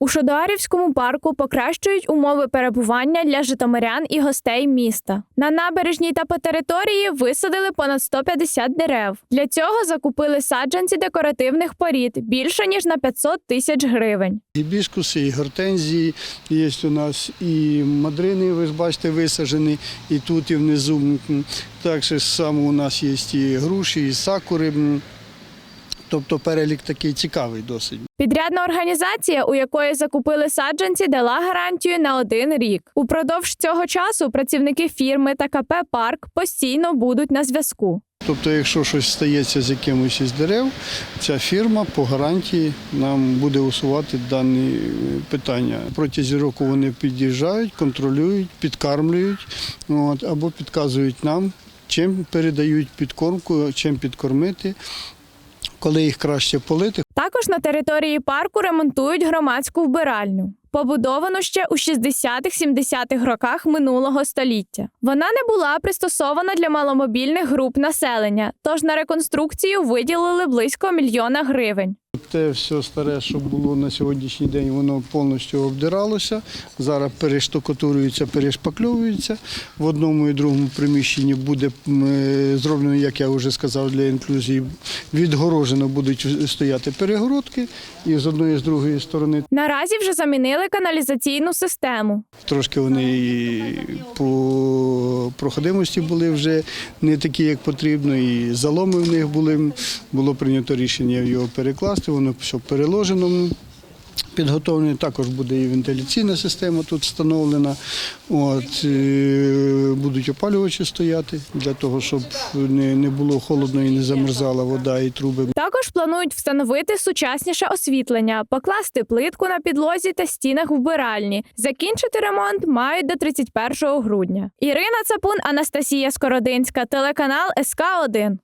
У Шодоарівському парку покращують умови перебування для житомирян і гостей міста. На набережній та по території висадили понад 150 дерев. Для цього закупили саджанці декоративних порід більше ніж на 500 тисяч гривень. Гібіскуси, і гортензії є у нас, і мадрини, ви ж бачите, висаджені і тут, і внизу. Так само у нас є і груші, і сакури. Тобто перелік такий цікавий досить. Підрядна організація, у якої закупили саджанці, дала гарантію на один рік. Упродовж цього часу працівники фірми та КП Парк постійно будуть на зв'язку. Тобто, якщо щось стається з якимось із дерев, ця фірма по гарантії нам буде усувати дані е, питання. Протягом року вони під'їжджають, контролюють, підкармлюють от, або підказують нам, чим передають підкормку, чим підкормити, коли їх краще полити. Також на території парку ремонтують громадську вбиральню. Побудовану ще у 60-70-х роках минулого століття. Вона не була пристосована для маломобільних груп населення, тож на реконструкцію виділили близько мільйона гривень. Те все старе, що було на сьогоднішній день, воно повністю обдиралося. Зараз перештукатурюється, перешпакльовується. В одному і другому приміщенні буде е, зроблено, як я вже сказав, для інклюзії. Відгорожено будуть стояти перегородки і з одної і з другої сторони. Наразі вже замінили каналізаційну систему. Трошки вони по проходимості були вже не такі, як потрібно, і заломи в них були. Було прийнято рішення його перекласти, воно все переложено. Підготовлено також буде і вентиляційна система тут встановлена. От, е, будуть опалювачі стояти для того, щоб не, не було холодно і не замерзала вода і труби. Також планують встановити сучасніше освітлення, покласти плитку на підлозі та стінах вбиральні. Закінчити ремонт мають до 31 грудня. Ірина Цапун, Анастасія Скородинська, телеканал СК 1